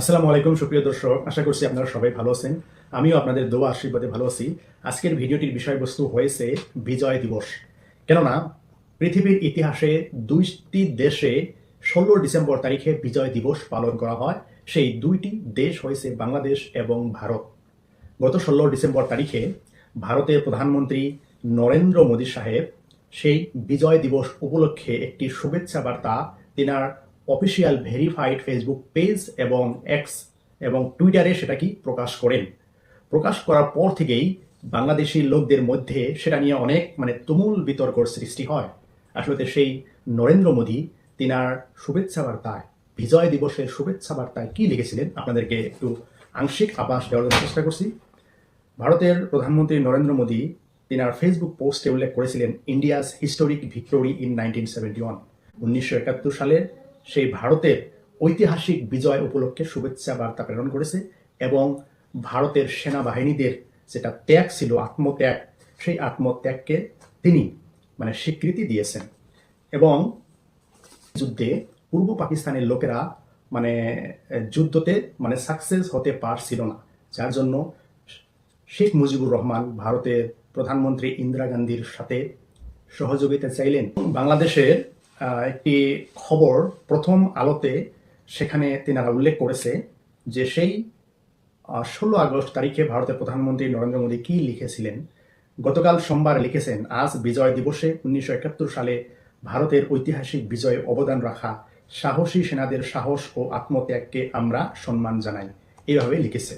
আসসালামু আলাইকুম, সুপ্রিয় দর্শক। আশা করছি আপনারা সবাই ভালো আছেন। আমিও আপনাদের দোয়া আশীর্বাদে ভালো আছি। আজকের ভিডিওটির বিষয়বস্তু হয়েছে বিজয় দিবস। কেননা, পৃথিবীর ইতিহাসে দুইটি দেশে ষোলো ডিসেম্বর তারিখে বিজয় দিবস পালন করা হয়। সেই দুইটি দেশ হয়েছে বাংলাদেশ এবং ভারত। গত ষোলো ডিসেম্বর তারিখে ভারতের প্রধানমন্ত্রী নরেন্দ্র মোদী সাহেব সেই বিজয় দিবস উপলক্ষে একটি শুভেচ্ছা বার্তা তিনার অফিসিয়াল ভেরিফাইড ফেসবুক পেজ এবং এক্স এবং টুইটারে সেটা কি প্রকাশ করেন। প্রকাশ করার পর থেকেই বাংলাদেশি লোকদের মধ্যে সেটা নিয়ে অনেক মানে তুমুল বিতর্কর সৃষ্টি হয়। আসলে সেই নরেন্দ্র মোদী, তিনার শুভেচ্ছা বার্তায়, বিজয় দিবসের শুভেচ্ছা বার্তায় কি লিখেছিলেন আপনাদেরকে একটু আংশিক আভাস দেওয়ার চেষ্টা করছি। ভারতের প্রধানমন্ত্রী নরেন্দ্র মোদী তিনার ফেসবুক পোস্টে উল্লেখ করেছিলেন India's historic victory in nineteen seventy one উনিশশো একাত্তর সালে সেই ভারতের ঐতিহাসিক বিজয় উপলক্ষে শুভেচ্ছা বার্তা প্রেরণ করেছে এবং ভারতের সেনাবাহিনীদের যেটা ত্যাগ ছিল, আত্মত্যাগ, সেই আত্মত্যাগকে তিনি মানে স্বীকৃতি দিয়েছেন। এবং যুদ্ধে পূর্ব পাকিস্তানের লোকেরা মানে যুদ্ধতে মানে সাকসেস হতে পারছিল না। যার জন্য শেখ মুজিবুর রহমান ভারতের প্রধানমন্ত্রী ইন্দিরা গান্ধীর সাথে সহযোগিতা চাইলেন। বাংলাদেশের একটি খবর প্রথম আলোতে সেখানে তেনারা উল্লেখ করেছে যে সেই ষোলো আগস্ট তারিখে ভারতের প্রধানমন্ত্রী নরেন্দ্র মোদী কি লিখেছিলেন? গতকাল সোমবার লিখেছেন, আজ বিজয় দিবসে উনিশশো একাত্তর সালে ভারতের ঐতিহাসিক বিজয়ে অবদান রাখা সাহসী সেনাদের সাহস ও আত্মত্যাগকে আমরা সম্মান জানাই। এইভাবে লিখেছে।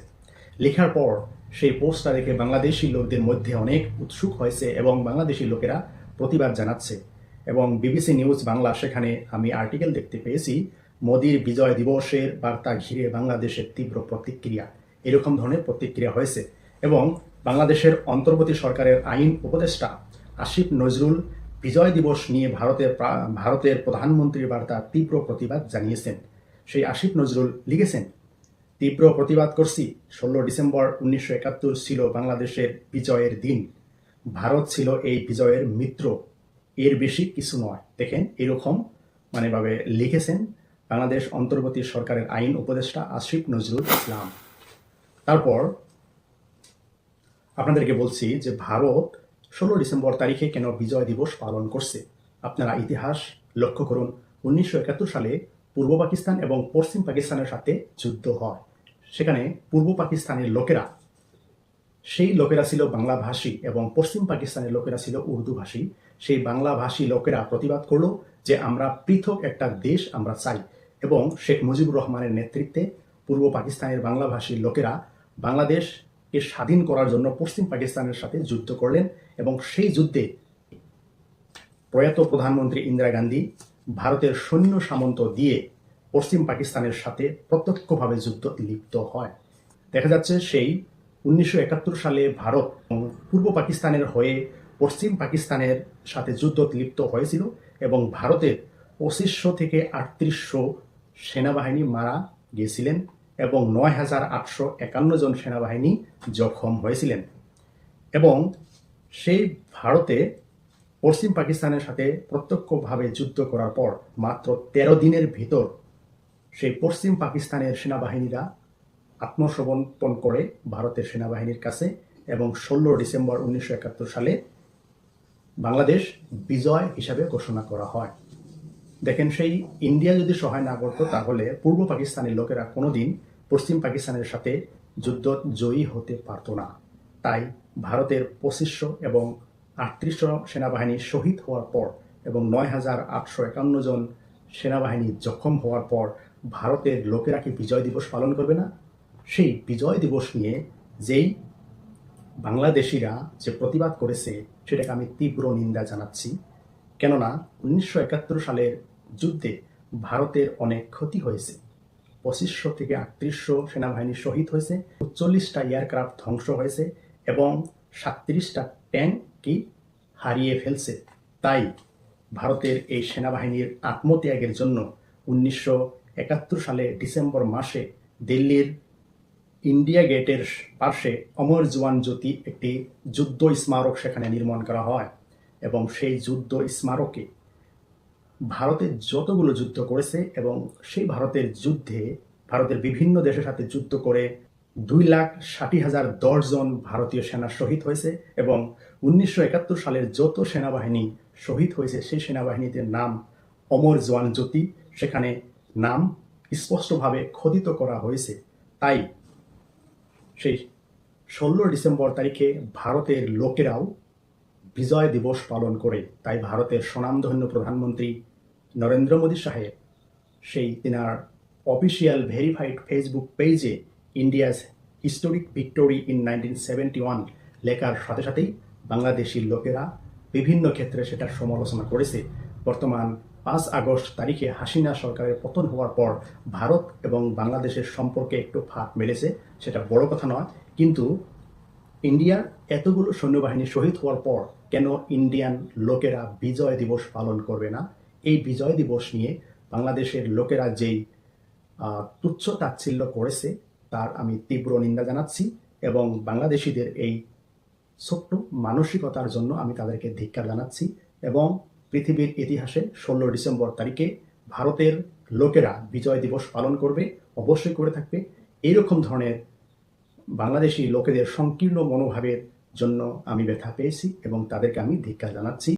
লেখার পর সেই পোস্টটা দেখে বাংলাদেশি লোকদের মধ্যে অনেক উৎসুক হয়েছে এবং বাংলাদেশি লোকেরা প্রতিবাদ জানাচ্ছে। এবং বিবিসি নিউজ বাংলা সেখানে আমি আর্টিকেল দেখতে পেয়েছি, মোদির বিজয় দিবসের বার্তা ঘিরে বাংলাদেশের তীব্র প্রতিক্রিয়া। এরকম ধরনের প্রতিক্রিয়া হয়েছে এবং বাংলাদেশের অন্তর্বর্তী সরকারের আইন উপদেষ্টা আসিফ নজরুল বিজয় দিবস নিয়ে ভারতের ভারতের প্রধানমন্ত্রীর বার্তা তীব্র প্রতিবাদ জানিয়েছেন। সেই আসিফ নজরুল লিখেছেন, তীব্র প্রতিবাদ করছি। ষোলো ডিসেম্বর উনিশশো একাত্তর ছিল বাংলাদেশের বিজয়ের দিন। ভারত ছিল এই বিজয়ের মিত্র। এর বেশি কিছু নয়। দেখেন, এরকম মানে ভাবে লিখেছেন বাংলাদেশ অন্তর্বর্তী সরকারের আইন উপদেষ্টা আসিফ নজরুল ইসলাম। তারপর আপনাদেরকে বলছি যে ভারত ষোলো ডিসেম্বর তারিখে কেন বিজয় দিবস পালন করছে? আপনারা ইতিহাস লক্ষ্য করুন, উনিশশো একাত্তর সালে পূর্ব পাকিস্তান এবং পশ্চিম পাকিস্তানের সাথে যুদ্ধ হয়। সেখানে পূর্ব পাকিস্তানের লোকেরা সেই লোকেরা ছিল বাংলাভাষী এবং পশ্চিম পাকিস্তানের লোকেরা ছিল উর্দু ভাষী। সেই বাংলাভাষী লোকেরা প্রতিবাদ করল যে আমরা পৃথক একটা দেশ আমরা চাই এবং শেখ মুজিবুর রহমানের নেতৃত্বে পূর্ব পাকিস্তানের বাংলাভাষী লোকেরা বাংলাদেশকে স্বাধীন করার জন্য পশ্চিম পাকিস্তানের সাথে যুদ্ধ করলেন এবং সেই যুদ্ধে প্রয়াত প্রধানমন্ত্রী ইন্দিরা গান্ধী ভারতের সৈন্য সামন্ত দিয়ে পশ্চিম পাকিস্তানের সাথে প্রত্যক্ষভাবে যুদ্ধ লিপ্ত হয়। দেখা যাচ্ছে সেই উনিশশো একাত্তর সালে ভারত পূর্ব পাকিস্তানের হয়ে পশ্চিম পাকিস্তানের সাথে যুদ্ধ লিপ্ত হয়েছিল এবং ভারতের পঁচিশশো থেকে আটত্রিশশো সেনাবাহিনী মারা গিয়েছিলেন এবং নয় হাজার আটশো একান্ন জন সেনাবাহিনী জখম হয়েছিলেন। এবং সেই ভারতে পশ্চিম পাকিস্তানের সাথে প্রত্যক্ষভাবে যুদ্ধ করার পর মাত্র তেরো দিনের ভিতর সেই পশ্চিম পাকিস্তানের সেনাবাহিনীরা আত্মসমর্পণ করে ভারতের সেনাবাহিনীর কাছে এবং ষোলো ডিসেম্বর উনিশশো একাত্তর সালে বাংলাদেশ বিজয় হিসাবে ঘোষণা করা হয়। দেখেন, সেই ইন্ডিয়া যদি সহায় না করতো, তাহলে পূর্ব পাকিস্তানের লোকেরা কোনোদিন পশ্চিম পাকিস্তানের সাথে যুদ্ধ জয়ী হতে পারতো না। তাই ভারতের পঁচিশশো এবং আটত্রিশশো সেনাবাহিনী শহীদ হওয়ার পর এবং নয় হাজার আটশো একান্ন জন সেনাবাহিনী জখম হওয়ার পর ভারতের লোকেরা কি বিজয় দিবস পালন করবে না? সেই বিজয় দিবস নিয়ে যেই বাংলাদেশিরা যে প্রতিবাদ করেছে, সেটাকে আমি তীব্র নিন্দা জানাচ্ছি। কেননা, উনিশশো একাত্তর সালের যুদ্ধে ভারতের অনেক ক্ষতি হয়েছে। পঁচিশশো থেকে আটত্রিশশো সেনাবাহিনী শহীদ হয়েছে, চল্লিশটা এয়ারক্রাফট ধ্বংস হয়েছে এবং সাতত্রিশটা ট্যাঙ্কই হারিয়ে ফেলছে। তাই ভারতের এই সেনাবাহিনীর আত্মত্যাগের জন্য উনিশশো একাত্তর সালে ডিসেম্বর মাসে দিল্লির ইন্ডিয়া গেটের পাশে অমর জওয়ান জ্যোতি একটি যুদ্ধ স্মারক সেখানে নির্মাণ করা হয় এবং সেই যুদ্ধ স্মারকে ভারতের যতগুলো যুদ্ধ করেছে এবং সেই ভারতের যুদ্ধে ভারতের বিভিন্ন দেশের সাথে যুদ্ধ করে দুই লাখ ষাটি হাজার দশ জন ভারতীয় সেনা শহীদ হয়েছে এবং উনিশশো একাত্তর সালের যত সেনাবাহিনী শহীদ হয়েছে, সেই সেনাবাহিনীতে নাম অমর জওয়ান জ্যোতি। সেখানে নাম স্পষ্টভাবে খোদিত করা হয়েছে। তাই সেই ষোলো ডিসেম্বর তারিখে ভারতের লোকেরাও বিজয় দিবস পালন করে, তাই ভারতের স্বনামধন্য প্রধানমন্ত্রী নরেন্দ্র মোদী সাহেব সেই তিনার অফিসিয়াল ভেরিফাইড ফেসবুক পেজে India's historic victory in nineteen seventy one লেখার সাথে সাথেই বাংলাদেশি লোকেরা বিভিন্ন ক্ষেত্রে সেটার সমালোচনা করেছে। বর্তমান পাঁচ আগস্ট তারিখে হাসিনা সরকারের পতন হওয়ার পর ভারত এবং বাংলাদেশের সম্পর্কে একটু ফাঁক মেলেছে, সেটা বড় কথা নয়। কিন্তু ইন্ডিয়ার এতগুলো সৈন্যবাহিনী শহীদ হওয়ার পর কেন ইন্ডিয়ান লোকেরা বিজয় দিবস পালন করবে না? এই বিজয় দিবস নিয়ে বাংলাদেশের লোকেরা যেই তুচ্ছ তাচ্ছিল্য করেছে, তার আমি তীব্র নিন্দা জানাচ্ছি এবং বাংলাদেশিদের এই ছোট্ট মানসিকতার জন্য আমি তাদেরকে ধিক্কার জানাচ্ছি এবং পৃথিবীর ইতিহাসে ষোলো ডিসেম্বর তারিখে ভারতের লোকেরা বিজয় দিবস পালন করবে, অবশ্যই করে থাকবে। এইরকম ধরনের বাংলাদেশি লোকেদের সংকীর্ণ মনোভাবের জন্য আমি ব্যথা পেয়েছি এবং তাদেরকে আমি ধিক্ষা জানাচ্ছি।